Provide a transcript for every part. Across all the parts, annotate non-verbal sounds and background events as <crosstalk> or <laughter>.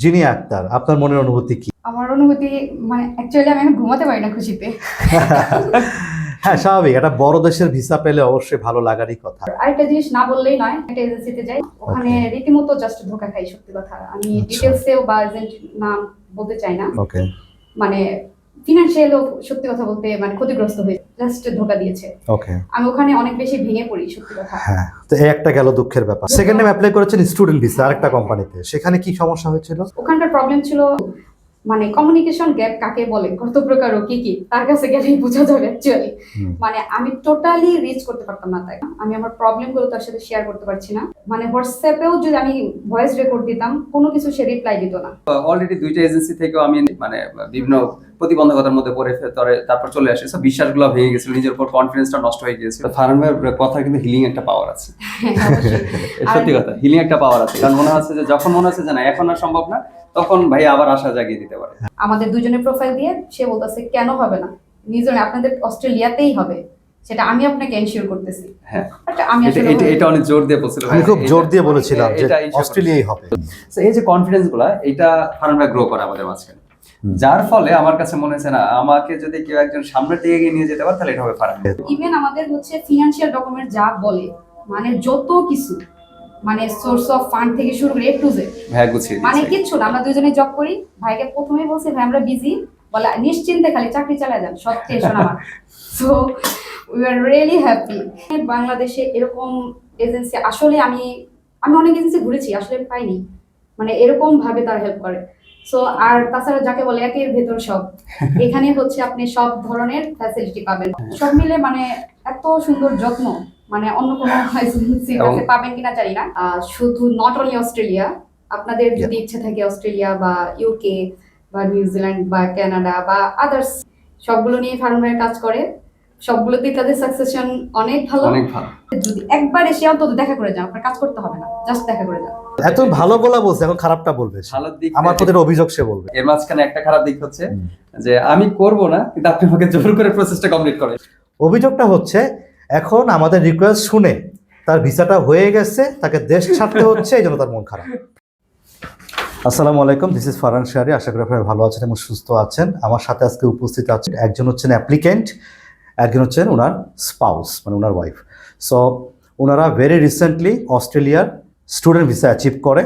জিনি আক্তার আপনার মনের অনুভূতি কি? আমার অনুভূতি মানে অ্যাকচুয়ালি আমি এখন ঘুমাতে পারি না খুশিতে। <laughs> হ্যাঁ স্বাভাবিক একটা বড় দেশের ভিসা পেলে অবশ্যই ভালো লাগারই কথা। আরেকটা জিনিস না বললেই নয় একটা এজেন্সিতে যাই ওখানে রীতিমতো জাস্ট ধোকা খাই সত্যি কথা। আমি আচ্ছা। ডিটেলসেও বা এজেন্ট নাম বলতে চাই না। ওকে মানে ফিনান্সিয়ালও সত্যি কথা বলতে মানে ক্ষতিগ্রস্ত হয়ে জাস্ট ধোকা দিয়েছে। ওকে আমি ওখানে অনেক বেশি ভেঙে পড়ি সত্যি কথা। হ্যাঁ তো এই একটা গেল দুঃখের ব্যাপার। সেকেন্ড টাইম অ্যাপ্লাই করেছেন স্টুডেন্ট ভিসা আরেকটা কোম্পানিতে সেখানে কি সমস্যা হয়েছিল? ওখানকার প্রবলেম ছিল মানে কমিউনিকেশন গ্যাপ কাকে বলে কত প্রকার ও কি কি তার কাছে গেলেই বোঝা যাবে অ্যাকচুয়ালি মানে আমি টোটালি রিচ করতে পারতাম না তাই। আমি আমার প্রবলেমগুলো তার সাথে শেয়ার করতে পারছি না। মানে হোয়াটসঅ্যাপেও যদি আমি ভয়েস রেকর্ড দিতাম কোনো কিছু সে রিপ্লাই দিত না। অলরেডি দুইটা এজেন্সি থেকেও আমি মানে বিভিন্ন প্রতিবন্ধকতার মধ্যে পড়ে ফে- তরে তারপর চলে আসে। সব বিশ্বাসগুলো ভেঙে গেছিল নিজের উপর কনফিডেন্সটা নষ্ট হয়ে গিয়েছিল। ফারহান ভাইয়ের কথা কিন্তু হিলিং একটা পাওয়ার আছে। <laughs> সত্যি কথা হিলিং একটা পাওয়ার আছে। কারণ মনে হচ্ছে যে যখন মনে হচ্ছে যে না এখন আর সম্ভব না তখন ভাই আবার আশা জাগিয়ে দিতে পারে। আমাদের দুজনের প্রোফাইল দিয়ে সে বলতেছে কেন হবে না? নিজনে আপনাদের অস্ট্রেলিয়াতেই হবে। সেটা আমি আপনাকে এনশিওর করতেছি। হ্যাঁ। আমি এটা অনেক জোর দিয়ে বলছিল আমি খুব জোর দিয়ে বলেছিলাম যে অস্ট্রেলিয়াই হবে। এই যে কনফিডেন্সগুলা এটা ফারহান ভাই গ্রো করে আমাদের মাঝখানে। যার ফলে আমার কাছে মনে হচ্ছে না আমাকে যদি কেউ একজন সামনের দিকে এগিয়ে নিয়ে যেতে পারে তাহলে এটা হবে ফারহান ইভেন আমাদের হচ্ছে ফিনান্সিয়াল ডকুমেন্ট যা বলে মানে যত কিছু মানে সোর্স অফ ফান্ড থেকে শুরু করে টু জেড ভাইয়া গুছিয়ে মানে। কিচ্ছু না আমরা দুজনে জব করি। ভাইকে প্রথমেই বলছি ভাই আমরা বিজি বলে নিশ্চিন্তে খালি চাকরি চালায় যান সব টেনশন আমার। So we are really happy বাংলাদেশে এরকম এজেন্সি আসলে আমি আমি অনেক এজেন্সি ঘুরেছি আসলে পাইনি। মানে এরকম ভাবে তারা হেল্প করে। সো আর তাছাড়া যাকে বলে একের ভেতর সব <laughs> এখানে হচ্ছে আপনি সব ধরনের ফ্যাসিলিটি পাবেন। সব মিলে মানে এত সুন্দর যত্ন মানে অন্য কোনো এজেন্সির কাছে পাবেন কিনা জানি না। শুধু নট অনলি অস্ট্রেলিয়া আপনাদের যদি ইচ্ছে থাকে অস্ট্রেলিয়া বা ইউকে বা নিউজিল্যান্ড বা কানাডা বা আদার্স সবগুলো নিয়ে ফার্মের কাজ করে। সবগুলোতেই তাদের সাকসেশন অনেক ভালো। অনেক ভালো। যদি একবার এসে অন্তত দেখা করে যান আপনার কাজ করতে হবে না জাস্ট দেখা করে যান এত ভালো বলা বলছে এখন খারাপটা বলবে ভালো দিক আমার প্রতি অভিযোগ সে বলবে। এর মাঝখানে একটা খারাপ দিক হচ্ছে যে আমি করব না কিন্তু আপনি আমাকে জোর করে প্রসেসটা কমপ্লিট করেন। অভিযোগটা হচ্ছে এখন আমাদের রিকোয়েস্ট শুনে তার ভিসাটা হয়ে গেছে তাকে দেশ ছাড়তে হচ্ছে এই জন্য তার মন খারাপ। আসসালামু আলাইকুম দিস ইজ ফারান শাহরি আশা করি আপনারা ভালো আছেন এবং সুস্থ আছেন। আমার সাথে আজকে উপস্থিত আছেন একজন হচ্ছেন অ্যাপ্লিকেন্ট একজন হচ্ছেন ওনার স্পাউস মানে ওনার ওয়াইফ সো ওনারা ভেরি রিসেন্টলি অস্ট্রেলিয়ার স্টুডেন্ট ভিসা অ্যাচিভ করে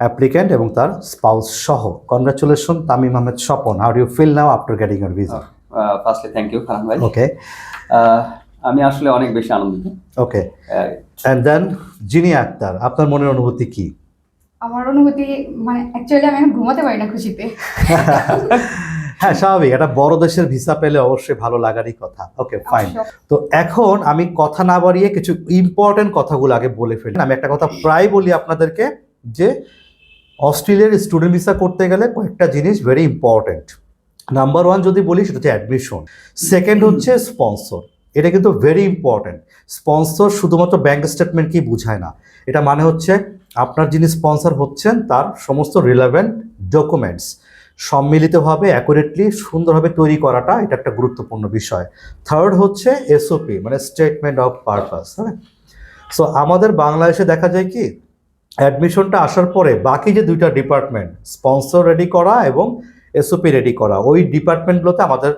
অ্যাপ্লিকেন্ট এবং তার স্পাউস সহ। Congratulation Tamim Ahmed Swapan. How you feel now after getting your visa firstly thank you Khan ভাই। ওকে আমি আসলে অনেক বেশি আনন্দিত। ওকে অ্যান্ড দেন জিনি আক্তার আপনার মনের অনুভূতি কি? আমার অনুভূতি মানে অ্যাকচুয়ালি আমি এখন ঘুমাতে পারি না খুশিতে। <laughs> হ্যাঁ স্বাভাবিক। একটা বড় দেশের ভিসা পেলে অবশ্যই ভালো লাগারই কথা। ওকে ফাইন তো এখন আমি কথা না বাড়িয়ে কিছু ইম্পর্টেন্ট কথাগুলো আগে বলে ফেলি। আমি একটা কথা প্রায় বলি আপনাদেরকে যে অস্ট্রেলিয়ার স্টুডেন্ট ভিসা করতে গেলে কয়েকটা জিনিস ভেরি ইম্পর্টেন্ট নাম্বার ওয়ান যদি বলি সেটা হচ্ছে অ্যাডমিশন সেকেন্ড হচ্ছে স্পন্সর এটা কিন্তু ভেরি ইম্পর্টেন্ট স্পন্সর শুধুমাত্র ব্যাংক স্টেটমেন্টকেই বোঝায় না। এটা মানে হচ্ছে আপনার যিনি স্পন্সর হচ্ছেন তার সমস্ত রিলেভেন্ট ডকুমেন্টস সম্মিলিতভাবে অ্যাকুরেটলি সুন্দরভাবে তৈরি করাটা এটা একটা গুরুত্বপূর্ণ বিষয়। থার্ড হচ্ছে এসওপি মানে স্টেটমেন্ট অফ পারপাস হ্যাঁ? সো আমাদের বাংলাদেশে দেখা যায় কি অ্যাডমিশনটা আসার পরে বাকি যে দুইটা ডিপার্টমেন্ট স্পন্সর রেডি করা এবং এসওপি রেডি করা ওই ডিপার্টমেন্টগুলোতে আমাদের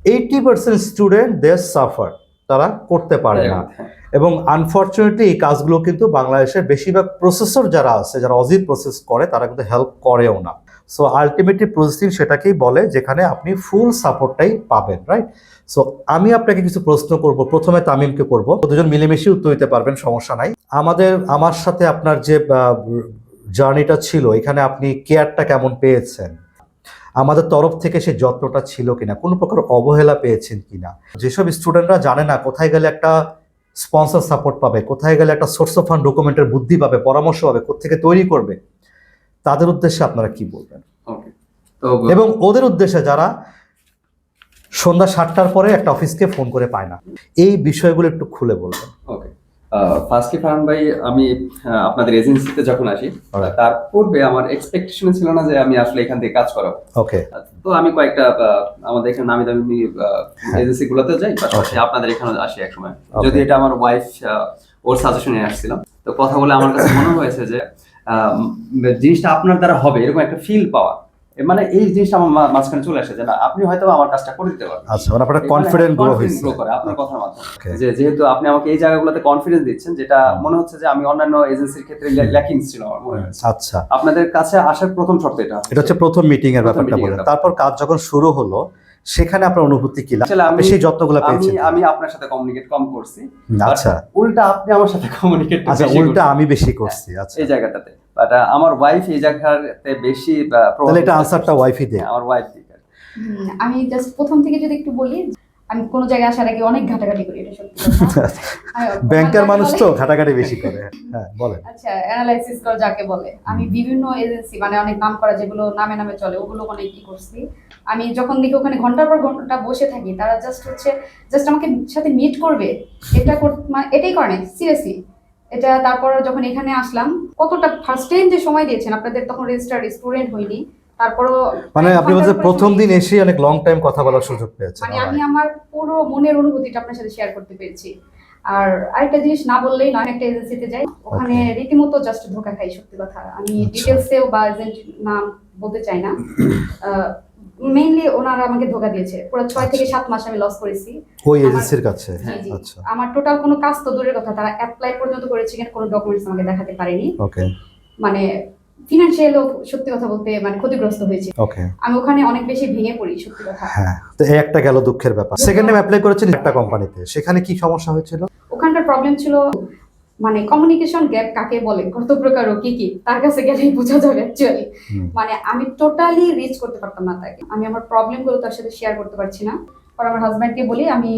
eighty percent student they suffer তারা করতে পারে না। হ্যাঁ, এবং আনফর্চুনেটলি এই কাজগুলো কিন্তু বাংলাদেশের বেশিরভাগ প্রসেসর যারা আছে যারা অজিত প্রসেস করে তারা কিন্তু হেল্প করেও না। সো আলটিমেটলি প্রসেসিং সেটাকেই বলে যেখানে আপনি ফুল সাপোর্টটাই পাবেন রাইট সো আমি আপনাকে কিছু প্রশ্ন করব। প্রথমে তামিমকে করব। দুজন মিলেমিশে উত্তর দিতে পারবেন, সমস্যা নাই। আমাদের, আমার সাথে আপনার যে জার্নিটা ছিল, এখানে আপনি কেয়ারটা কেমন পেয়েছেন? আমাদের তরফ থেকে সে যত্নটা ছিল কিনা? কোনো প্রকার অবহেলা পেয়েছেন কিনা? যেসব স্টুডেন্টরা জানে না কোথায় গেলে একটা স্পন্সর সাপোর্ট পাবে, কোথায় গেলে একটা সোর্স অফ ফান্ড ডকুমেন্টের বুদ্ধি পাবে, পরামর্শ পাবে কোথেকে তৈরি করবে তাদের উদ্দেশ্যে আপনারা কি বলবেন? তো এবং ওদের উদ্দেশ্যে যারা সন্ধ্যা সাতটার পরে একটা অফিসকে ফোন করে পায় না এই বিষয়গুলো একটু খুলে বলবেন। ওকে ফার্স্টলি ফারহান ভাই আমি আপনাদের এজেন্সিতে যখন আসি. তার পূর্বে আমার এক্সপেকটেশন ছিল না যে আমি আসলে এখান থেকে কাজ করাবো। ওকে তো আমি কয়েকটা আমাদের এখানে নামি দামি এজেন্সি গুলোতে যাই পাশাপাশি আপনাদের এখানে আসি এক সময়। যদি এটা আমার ওয়াইফ ওর সাজেশনে আসছিলাম। তো কথা বলে আমার কাছে মনে হয়েছে যে জিনিসটা আপনার দ্বারা হবে এরকম একটা ফিল পাওয়া। মানে এই জিনিসটা আমার মাঝখানে চলে আসে যে না আপনি হয়তো আমার কাজটা করে দিতে পারবেন। আচ্ছা মানে আপনার কনফিডেন্ট গ্রো হয়েছে। গ্রো করে আপনার কথার মাধ্যমে। যে যেহেতু আপনি আমাকে এই জায়গাগুলোতে কনফিডেন্স দিচ্ছেন যেটা মনে হচ্ছে যে আমি অন্যান্য এজেন্সির ক্ষেত্রে ল্যাকিংস ছিল আমার মনে হচ্ছে আচ্ছা। আপনাদের কাছে আসার প্রথম শর্ত এটা এটা হচ্ছে প্রথম মিটিং এর ব্যাপারটা বলেন তারপর কাজ যখন শুরু হলো সেখানে আপনার অনুভূতি কি আপনি আমি- সেই যত্নগুলো পেয়েছি পেয়েছেন। আমি আপনার সাথে কমিউনিকেট কম করছি। আচ্ছা। উল্টা আপনি আমার সাথে কমিউনিকেট আচ্ছা উল্টা আমি বেশি করছি আচ্ছা। এই জায়গাটাতে। বাট আমার ওয়াইফ এই জায়গাতে বেশি তাহলে এটা আনসারটা ওয়াইফই দেয়। হ্যাঁ, আমার ওয়াইফ দেয় আমি জাস্ট প্রথম থেকে যদি একটু বলি আমি কোনো জায়গায় আসার আগে অনেক ঘাটাঘাটি করি এটা সত্যি <laughs> ব্যাংকের মানুষ তো ঘাটাঘাটি বেশি করে হ্যাঁ বলেন। আচ্ছা অ্যানালাইসিস করা যাকে বলে। আমি বিভিন্ন এজেন্সি মানে অনেক নাম করা যেগুলো নামে নামে চলে ওগুলো অনেক কি করছি? আমি যখন দেখি ওখানে ঘণ্টার পর ঘণ্টা বসে থাকি তারা জাস্ট হচ্ছে জাস্ট আমাকে সাথে মিট করবে। এটা মানে এটাই করে নাই সিরিয়াসলি এটা তারপর যখন এখানে আসলাম কতটা ফার্স্ট টাইম যে সময় দিয়েছেন আপনাদের তখন রেজিস্টার্ড স্টুডেন্ট হইনি তারপরও মানে আপনি বলছেন প্রথম দিন এসে অনেক লং টাইম কথা বলার সুযোগ পেয়েছেন মানে আমি আমার পুরো মনের অনুভূতিটা আপনার সাথে শেয়ার করতে পেরেছি। আর আরেকটা জিনিস না বললেই নয় একটা এজেন্সিতে যাই। ওখানে রীতিমতো জাস্ট ধোকা খাই সত্যি কথা। আমি আচ্ছা। ডিটেলসেও বা এজেন্ট নাম বলতে চাই না। মেইনলি ওনারা আমাকে ধোকা দিয়েছে। পুরো ছয় থেকে সাত মাস আমি লস করেছি। ওই এজেন্সির কাছে। আচ্ছা। আমার টোটাল কোনো কাজ তো দূরের কথা। তারা অ্যাপ্লাই পর্যন্ত করেছে কিন্তু কোনো ডকুমেন্টস আমাকে দেখাতে পারেনি। ওকে মানে ফিনান্সিয়ালও সত্যি কথা বলতে মানে ক্ষতিগ্রস্ত হয়েছে। ওকে আমি ওখানে অনেক বেশি ভেঙে পড়ি সত্যি কথা। হ্যাঁ তো এই একটা গেল দুঃখের ব্যাপার। সেকেন্ড টাইম অ্যাপ্লাই করেছেন একটা কোম্পানিতে সেখানে কি সমস্যা হয়েছিল? ওখানকার প্রবলেম ছিল মানে কমিউনিকেশন গ্যাপ কাকে বলে কত প্রকার ও কি কি তার কাছে গেলেই বোঝা যাবে অ্যাকচুয়ালি মানে আমি টোটালি রিচ করতে পারতাম না তাকে। আমি আমার প্রবলেমগুলো তার সাথে শেয়ার করতে পারছি না। পর আমার হাজব্যান্ডকে বলি আমি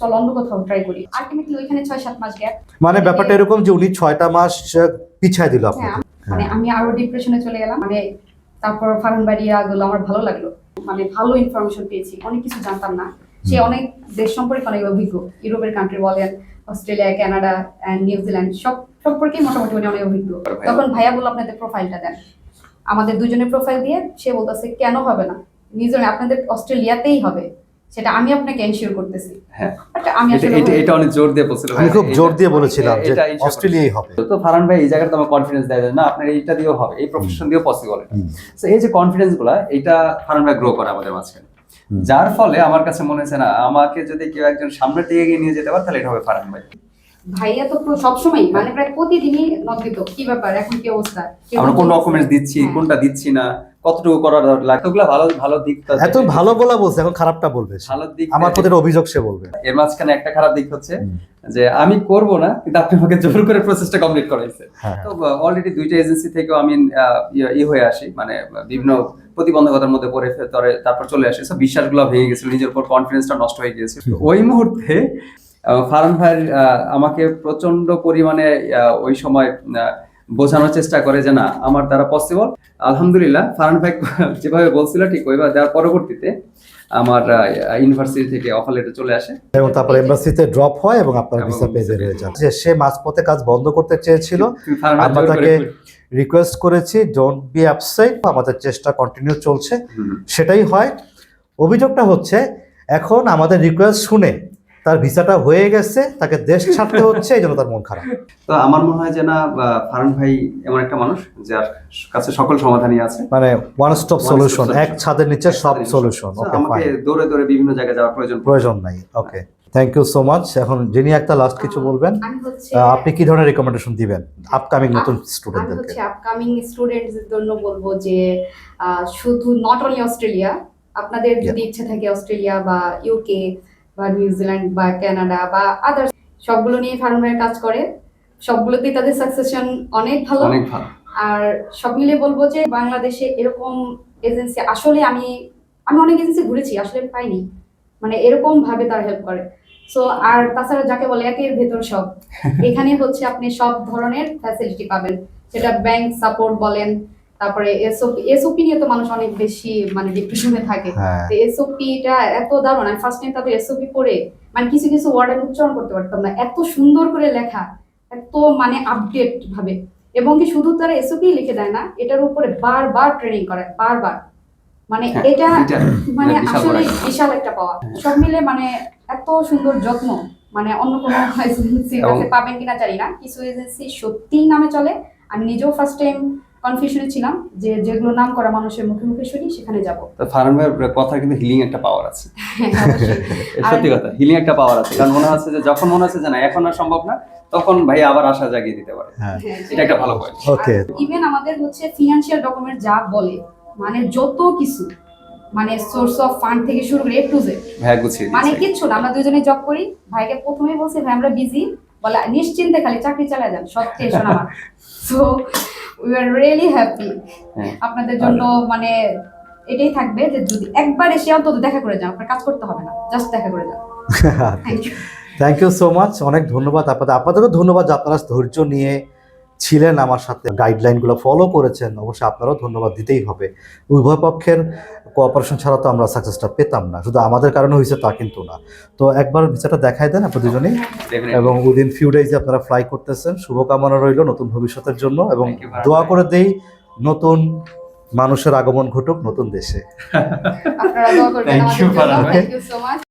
চল অন্য কোথাও ট্রাই করি। আলটিমেটলি ওইখানে ছয় সাত মাস গ্যাপ মানে ব্যাপারটা এরকম যে উনি ছয়টা মাস পিছায় দিল হ্যাঁ আপনাকে। মানে আমি আরও ডিপ্রেশনে চলে গেলাম। মানে তারপর ফারান বাড়িয়া গুলো আমার ভালো লাগল। মানে ভালো ইনফরমেশন পেয়েছি অনেক কিছু জানতাম না। সে অনেক দেশ সম্পর্কে অনেক অভিজ্ঞ। ইউরোপের কান্ট্রি বলেন অস্ট্রেলিয়া কানাডা অ্যান্ড নিউজিল্যান্ড সব সম্পর্কে মোটামুটি উনি অনেক অভিজ্ঞ। তখন ভাইয়া বলল আপনাদের প্রোফাইলটা দেন। আমাদের দুজনের প্রোফাইল দিয়ে সে বলতেছে কেন হবে না? নিজনে আপনাদের অস্ট্রেলিয়াতেই হবে। সেটা আমি আপনাকে এনশিওর করতেছি। হ্যাঁ। আমি এটা অনেক জোর দিয়ে বলছিল আমি খুব জোর দিয়ে বলেছিলাম যে অস্ট্রেলিয়াই হবে। তো ফারান ভাই এই জায়গাটা আমার কনফিডেন্স দেয় না আপনার এইটা দিয়েও হবে এই প্রফেশন দিয়েও পসিবল এটা। এই যে কনফিডেন্সগুলা এটা ফারান ভাই গ্রো করে আমাদের মাঝখানে। যার ফলে আমার কাছে মনে হচ্ছে না আমাকে যদি কেউ একজন সামনের দিকে এগিয়ে নিয়ে যেতে পারে তাহলে এটা হবে ফারান ভাই। ভাইয়া তো সবসময় মানে প্রায় প্রতিদিনই নক দিত কি ব্যাপার? এখন কি অবস্থা? আমরা কোন ডকুমেন্টস দিচ্ছি হ্যাঁ। কোনটা দিচ্ছি না? কতটুকু করার লাগে? ওগুলো ভালো ভালো দিক এত ভালো বলা বলছে এখন খারাপটা বলবে ভালো দিক আমার প্রতি অভিযোগ সে বলবে। এর মাঝখানে একটা খারাপ দিক হচ্ছে যে আমি করব না কিন্তু আপনি আমাকে জোর করে প্রসেসটা কমপ্লিট করাইছে। হ্যাঁ। তো অলরেডি দুইটা এজেন্সি থেকেও আমি ইয়ে- ই হয়ে আসি মানে বিভিন্ন প্রতিবন্ধকতার মধ্যে পড়ে ফে- তরে তারপর চলে আসি। সব বিশ্বাসগুলো ভেঙে গেছিল নিজের উপর কনফিডেন্সটা নষ্ট হয়ে গিয়েছিল তো ওই মুহূর্তে ফারান ভাই আমাকে প্রচণ্ড পরিমাণে ওই সময় বোঝানোর চেষ্টা করে যে না আমার দ্বারা পসিবল আলহামদুলিল্লাহ ফারান ভাই যেভাবে বলছিল ঠিক ওইভাবে দেওয়ার পরবর্তীতে আমার ইউনিভার্সিটি থেকে অফার লেটার চলে আসে। এবং তারপর এমবাসিতে ড্রপ হয় এবং আপনার ভিসা পেজে রয়ে। যায়। যে সে মাঝপথে কাজ বন্ধ করতে চেয়েছিল। আমরা তাকে রিকোয়েস্ট করেছি ডোন্ট বি অ্যাপসাইড আমাদের চেষ্টা কন্টিনিউ চলছে। সেটাই হয়। অভিযোগটা হচ্ছে এখন আমাদের রিকোয়েস্ট শুনে তার ভিসাটা হয়ে গেছে তাকে দেশ ছাড়তে হচ্ছে এই জন্য তার মন খারাপ। তো আমার মনে হয় যে না ফারান ভাই এমন একটা মানুষ যার কাছে সকল সমাধানই আছে। মানে ওয়ান স্টপ সলিউশন এক ছাদের নিচে সব সলিউশন ওকে আমাকে দৌড়ে দৌড়ে বিভিন্ন জায়গায় যাওয়ার প্রয়োজন প্রয়োজন নাই okay thank you so much এখন যিনি একটা লাস্ট কিছু বলবেন আপনি কি ধরনের রেকমেন্ডেশন দিবেন আপকামিং নতুন আমি স্টুডেন্টদেরকে হচ্ছে আপকামিং স্টুডেন্টসদের জন্য বলব যে আহ, শুধু নট অনলি অস্ট্রেলিয়া আপনাদের যদি ইচ্ছে থাকে অস্ট্রেলিয়া বা ইউকে বা নিউজিল্যান্ড বা কানাডা বা আদার সবগুলো নিয়ে ফার্মের কাজ করে। সবগুলোতেই তাদের সাকসেশন অনেক ভালো। অনেক ভালো। আর সব মিলে বলব যে বাংলাদেশে এরকম এজেন্সি আসলে আমি আমি অনেক এজেন্সি ঘুরেছি আসলে পাইনি। মানে এরকম ভাবে তারা হেল্প করে। সো আর তাছাড়া যাকে বলে একের ভেতর সব। <laughs> এখানে হচ্ছে আপনি সব ধরনের ফ্যাসিলিটি পাবেন। সেটা ব্যাংক সাপোর্ট বলেন তারপরে এসওপি এসওপি নিয়ে তো মানুষ অনেক বেশি মানে ডিপ্রেশনে থাকে। হ্যাঁ। তো এসওপিটা এত দারুণ আমি ফার্স্ট টাইম তাদের এসওপি পড়ে মানে কিছু কিছু ওয়ার্ড আমি উচ্চারণ করতে পারতাম না। এত সুন্দর করে লেখা এত মানে আপডেট ভাবে। এবং কি শুধু তারা এসওপি লিখে দেয় না এটার উপরে বারবার ট্রেনিং করে বারবার। মানে হ্যাঁ, এটা এটা মানে আসলে বিশাল একটা পাওয়া। সব মিলে মানে এত সুন্দর যত্ন মানে অন্য কোনো <laughs> এজেন্সির এবং- কাছে পাবেন কিনা জানি না। কিছু এজেন্সি সত্যিই নামে চলে। আমি নিজেও ফার্স্ট টাইম কনফিউশনে ছিলাম যে যেগুলো নাম করা মানুষের মুখে মুখে শুনি সেখানে যাব। তো ভাইয়ের কথা কিন্তু হিলিং একটা পাওয়ার আছে। অবশ্যই। সত্যি কথা হিলিং একটা পাওয়ার আছে। কারণ মনে হচ্ছে যে যখন মনে হচ্ছে যে না এখন আর সম্ভব না তখন ভাই আবার আশা জাগিয়ে দিতে পারে। হ্যাঁ। এটা একটা ভালো পয়েন্ট ওকে ইভেন আমাদের হচ্ছে ফিনান্সিয়াল ডকুমেন্ট যা বলে মানে যত কিছু মানে সোর্স অফ ফান্ড থেকে শুরু করে এ টু জেড ভাইয়া গুছিয়ে মানে কিচ্ছু না। আমরা দুজনে জব করি ভাইকে প্রথমেই বলছি ভাই আমরা বিজি বলে নিশ্চিন্তে খালি চাকরি চালিয়ে যান সত্যি শোনা আমার। So we are really happy হ্যাঁ। আপনাদের জন্য মানে এটাই থাকবে যে যদি একবার এসে অন্তত দেখা করে যান আপনার কাজ করতে হবে না জাস্ট দেখা করে যান। Thank you thank you so much অনেক ধন্যবাদ আপনাদের। আপনাদেরও ধন্যবাদ আপনারা ধৈর্য নিয়ে ছিলেন আমার সাথে গাইডলাইনগুলো ফলো করেছেন অবশ্যই আপনারাও ধন্যবাদ দিতেই হবে। উভয় পক্ষের কোঅপারেশন ছাড়া তো আমরা সাকসেসটা পেতাম না শুধু আমাদের কারণে হয়েছে তা কিন্তু না। তো একবার ভিসাটা দেখাই দেন আপনার দুজনেই এবং উইদিন ফিউ ডেজে আপনারা ফ্লাই করতেছেন। শুভকামনা রইল নতুন ভবিষ্যতের জন্য এবং দোয়া করে দেই নতুন মানুষের আগমন ঘটুক নতুন দেশে।